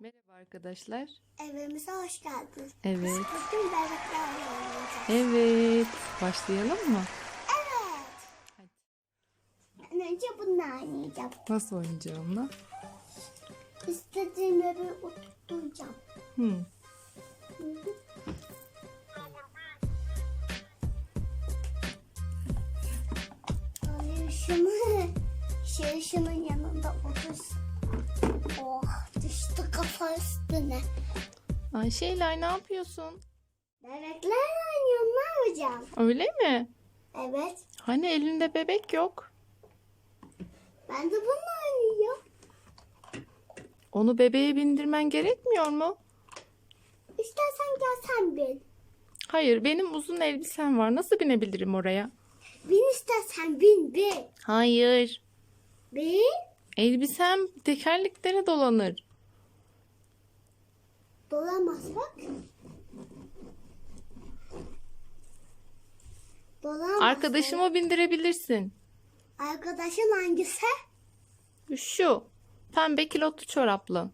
Merhaba arkadaşlar. Evimize hoş geldiniz. Evet. Bugün bebeklerle oynayacağız. Evet. Başlayalım mı? Evet. Hadi. Önce bununla oynayacağım. Nasıl oynayacağımla? İstediğim yere oturtacağım. Hmm. Ayışımı şişimin yanında otursun. Oh kafa üstüne. Ayşe'yle ne yapıyorsun? Bebeklerle oynuyorum ne yapacağım? Öyle mi? Evet. Hani elinde bebek yok. Ben de bununla oynuyorum. Onu bebeğe bindirmen gerekmiyor mu? İstersen gel sen bin. Hayır, benim uzun elbisem var. Nasıl binebilirim oraya? Bin istersen bin bin. Hayır. Bin. Elbisem tekerleklere dolanır. Dolamaz bak. Dolamaz. Arkadaşıma bindirebilirsin. Arkadaşın hangisi? Şu. Pembe kilotlu çoraplı.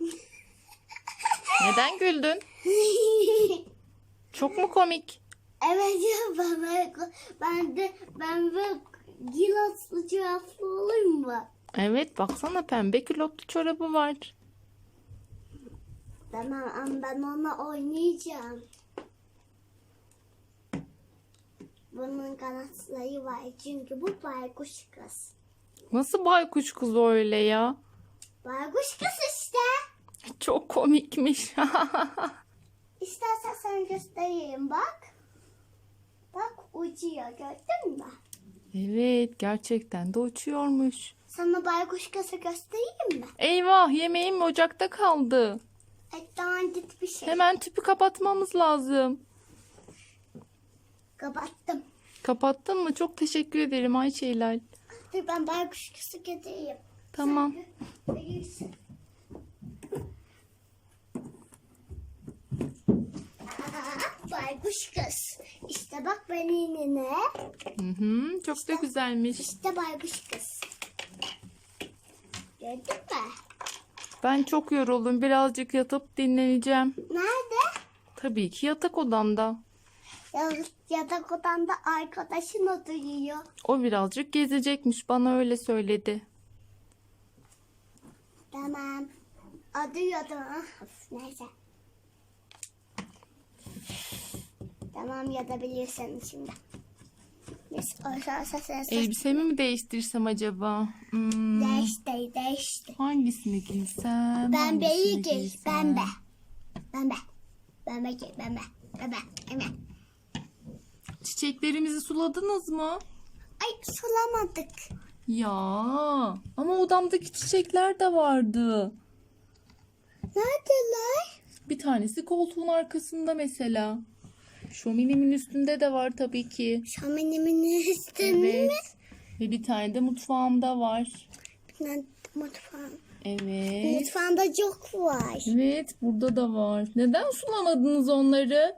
Neden güldün? Çok mu komik? evet ya ben, ben, de ben de gilaslı cevaplı olayım mı? Evet, baksana pembe kilotlu çorabı var. Tamam ama ben onunla oynayacağım. Bunun kanatları var çünkü bu baykuş kız. Nasıl baykuş kız öyle ya? Baykuş kız işte. Çok komikmiş. İstersen sen göstereyim bak. Bak uçuyor gördün mü? evet, gerçekten de uçuyormuş. Sana baykuş kızı göstereyim mi? Eyvah, yemeğim ocakta kaldı. Ekran git bir şey. Hemen tüpü kapatmamız lazım. Kapattım. Kapattın mı? Çok teşekkür ederim Ayşe Hilal. Dur ben baykuş kızı getireyim. Tamam. Verirsin. Aa, Baykuş kız. İşte bak benim yine. Hı hı, çok da güzelmiş. İşte baykuş kız. Gördün mü? Ben çok yoruldum. Birazcık yatıp dinleneceğim. Nerede? Tabii ki yatak odamda. Ya- Yatak odanda arkadaşın oturuyor. O birazcık gezecekmiş. Bana öyle söyledi. Tamam. Adı yatağı. Neyse. Tamam yatabilirsin şimdi. Neyse aşağısa sen sen. Elbisemi mi değiştirsem acaba? Hmm, Değişti değişti. hangisini giysem? Hangisini giy. giysem? Pembe. Pembe. Pembe giy. Pembe. Pembe. Pembe. Çiçeklerimizi suladınız mı? Ay sulamadık. Ya ama odamdaki çiçekler de vardı. Neredeler? Bir tanesi koltuğun arkasında mesela. Şöminemin üstünde de var tabii ki. Şöminemin üstünde Evet. mi? Ve bir tane de mutfağımda var. Ben mutfağım. Evet. Mutfağımda çok var. Evet burada da var. Neden sulamadınız onları?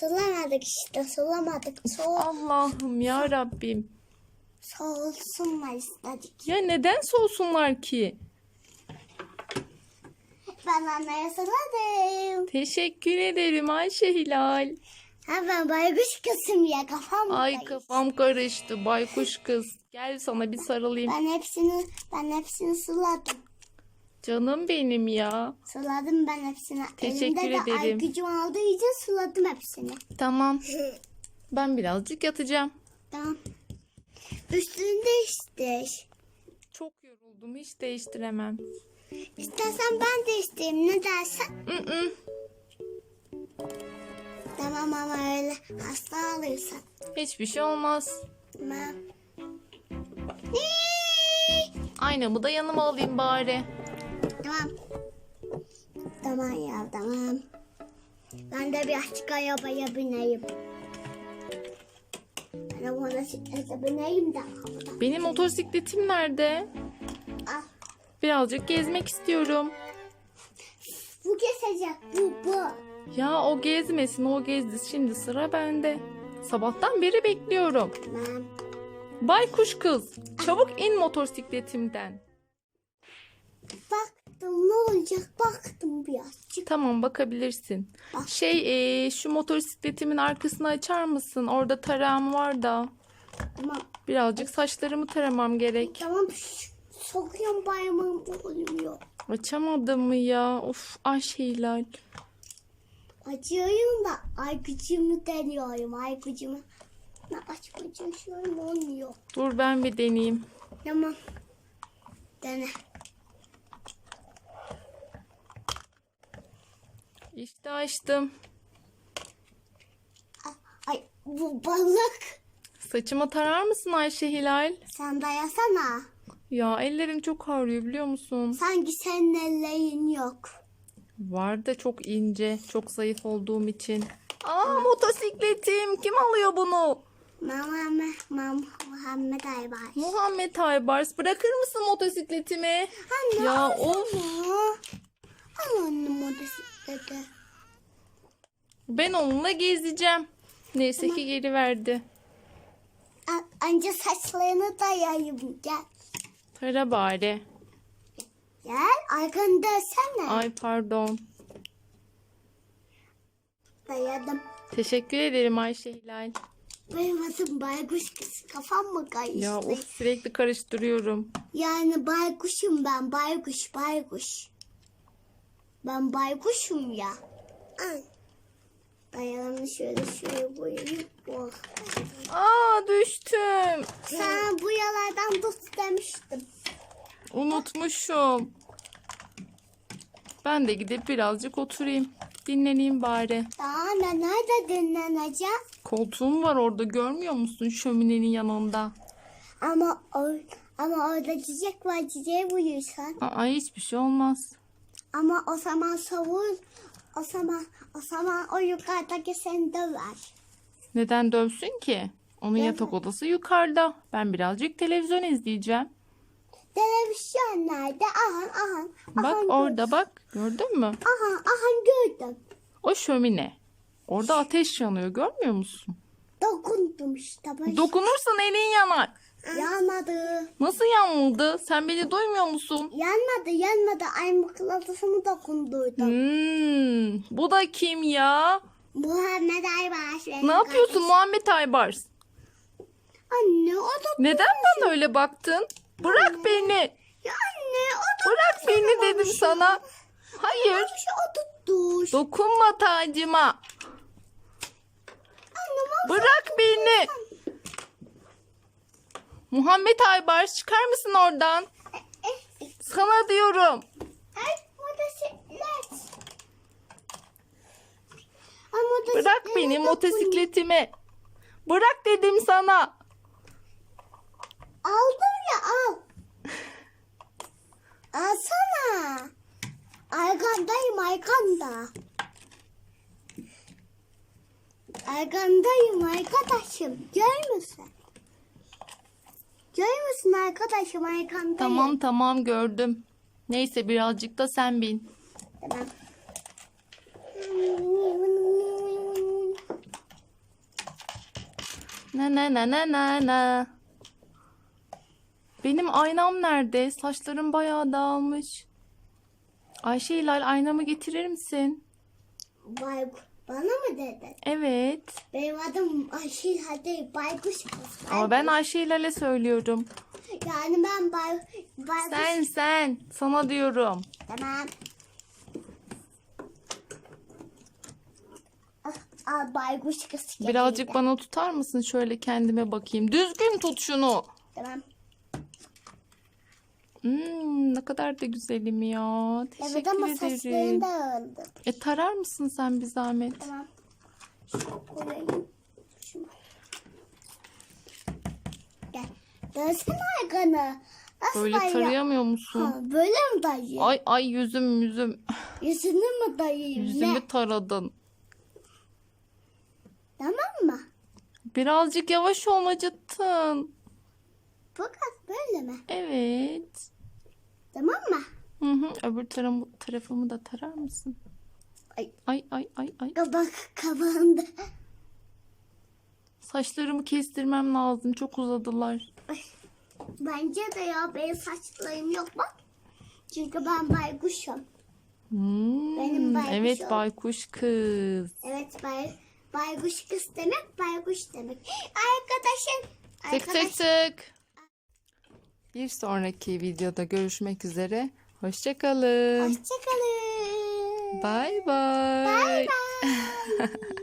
Sulamadık işte sulamadık. Soğuk. Allah'ım ya Rabbim. Soğusunlar istedik. Ya neden soğusunlar ki? Ben anneye suladım. Teşekkür ederim Ayşe Hilal. Ha ben baykuş kızım ya kafam Ay karıştı. kafam karıştı baykuş kız. Gel sana bir sarılayım. Ben hepsini ben hepsini suladım. Canım benim ya. Suladım ben hepsini. Teşekkür Elimde de ay ederim. gücüm olduğu için suladım hepsini. Tamam. Ben birazcık yatacağım. Tamam. Üstünü değiştir. Çok yoruldum. Hiç değiştiremem. İstersen ben değiştireyim ne dersen. Mm-mm. Tamam ama öyle hasta alırsan. Hiçbir şey olmaz. Tamam. Aynamı da yanıma alayım bari. Tamam. Tamam ya tamam. Ben de birazcık arabaya bineyim. Ben de motosiklete bineyim de. Benim motosikletim nerede? Birazcık gezmek istiyorum. Bu kesecek bu bu. Ya o gezmesin o gezdi. Şimdi sıra bende. Sabahtan beri bekliyorum. Tamam. Baykuş kız çabuk in motosikletimden. Bak baktım ne olacak baktım birazcık. Tamam bakabilirsin. Bak. Şey eee, şu motosikletimin arkasını açar mısın? Orada tarağım var da. Tamam Birazcık saçlarımı taramam gerek. tamam sokuyorum parmağım olmuyor. Açamadım mı ya? Of Ayşe Hilal. Açıyorum da aygıcımı deniyorum aygıcımı. Ne açmaya çalışıyorum olmuyor. Dur ben bir deneyeyim. Tamam. Dene. İşte açtım. Ay bu balık. Saçımı tarar mısın Ayşe Hilal? Sen dayasana. Ya ellerim çok ağrıyor biliyor musun? Sanki senin ellerin yok. Var da çok ince, çok zayıf olduğum için. Aa motosikletim. Kim alıyor bunu? Mama, mama, Muhammed Aybay. Muhammed Aybars bırakır mısın motosikletimi? Anne, Ya sana. Al anne motosikleti. Ben onunla gezeceğim. Neyse ki geri verdi. A- Anca saçlarını dayayayım. Gel. Tara bari. Gel arkanı dönsene. Ay pardon. Dayadım. Teşekkür ederim Ayşe Hilal. Benim adım baykuş kız. Kafam mı karıştı? Ya of sürekli karıştırıyorum. Yani baykuşum ben. Baykuş, baykuş. Ben baykuşum ya. Ay. Dayanımı şöyle şöyle boyayayım. Oh. Aa düştüm. Sana bu yalardan tut demiştim. Unutmuşum. Ben de gidip birazcık oturayım. Dinleneyim bari. Daha ne nerede dinleneceğim? Koltuğum var orada görmüyor musun şöminenin yanında? Ama or ama orada çiçek var çiçeğe buyursan. Aa hiçbir şey olmaz. Ama o zaman savun. O zaman o zaman o yukarıdaki seni döver. Neden dövsün ki? Onun Evet. yatak odası yukarıda. Ben birazcık televizyon izleyeceğim. Televizyon nerede? Ahan ahan. Bak ahan orada bak. Gördün mü? Ahan ahan gördüm. O şömine. Orada ateş yanıyor görmüyor musun? Dokundum işte. Baş. Dokunursan elin yanar. Yanmadı. Nasıl yanmadı? Sen beni duymuyor musun? Yanmadı yanmadı. Ay mıknatısımı dokundurdum. Hmm, bu da kim ya? Muhammed benim Ne yapıyorsun kardeşim. Muhammed Aybars? Anne o da... Neden bana öyle baktın? Bırak beni. Ya anne o da... Bırak beni dedim sana. Hayır. Şey o tuttu. Dokunma tacıma. Anne. Bırak beni. Muhammed Aybars çıkar mısın oradan? Sana diyorum. Bırak beni motosikletimi. Bırak dedim sana. Aldım ya al. Alsana. Arkandayım arkanda. Arkandayım arkadaşım. Gör müsün arkadaşım arkandayım. Tamam tamam gördüm. Neyse birazcık da sen bin. Tamam. Na na na na na na. Benim aynam nerede? Saçlarım bayağı dağılmış. Ayşe Hilal aynamı getirir misin? Bay, bana mı dedin? Evet. Benim adım Ayşe hadi baykuş kız. Ama ben Ayşe Hilal'e söylüyorum. Yani ben bay, baykuş. Sen sen. Sana diyorum. Tamam. Ah, ah, baykuş kız. Birazcık bana tutar mısın? Şöyle kendime bakayım. Düzgün tut şunu. Tamam. Hmm, ne kadar da güzelim ya. Evet Teşekkür ama ederim. saçlarını da öldüm. E tarar mısın sen bir zahmet? Tamam. Koyayım. Şunu. Gel. Dönsene arkanı. Nasıl Böyle dayıyor? tarayamıyor musun? Ha, böyle mi dayıyor? Ay ay yüzüm yüzüm. Yüzünü mü? Yüzümü Ne? taradın. Tamam mı? Birazcık yavaş ol acıttın. Kız böyle mi? Evet. Hı. Öbür tarafımı, tarafımı da tarar mısın? Ay. Ay ay ay ay. Kabak kabağında. Saçlarımı kestirmem lazım. Çok uzadılar. Bence de ya benim saçlarım yok bak. Çünkü ben baykuşum. Hmm, Benim baykuş evet baykuş kız. Evet bay, baykuş kız demek baykuş demek. Arkadaşım. Tık tık tık. Bir sonraki videoda görüşmek üzere. Hoşçakalın. Hoşçakalın. Bye bye. Bye.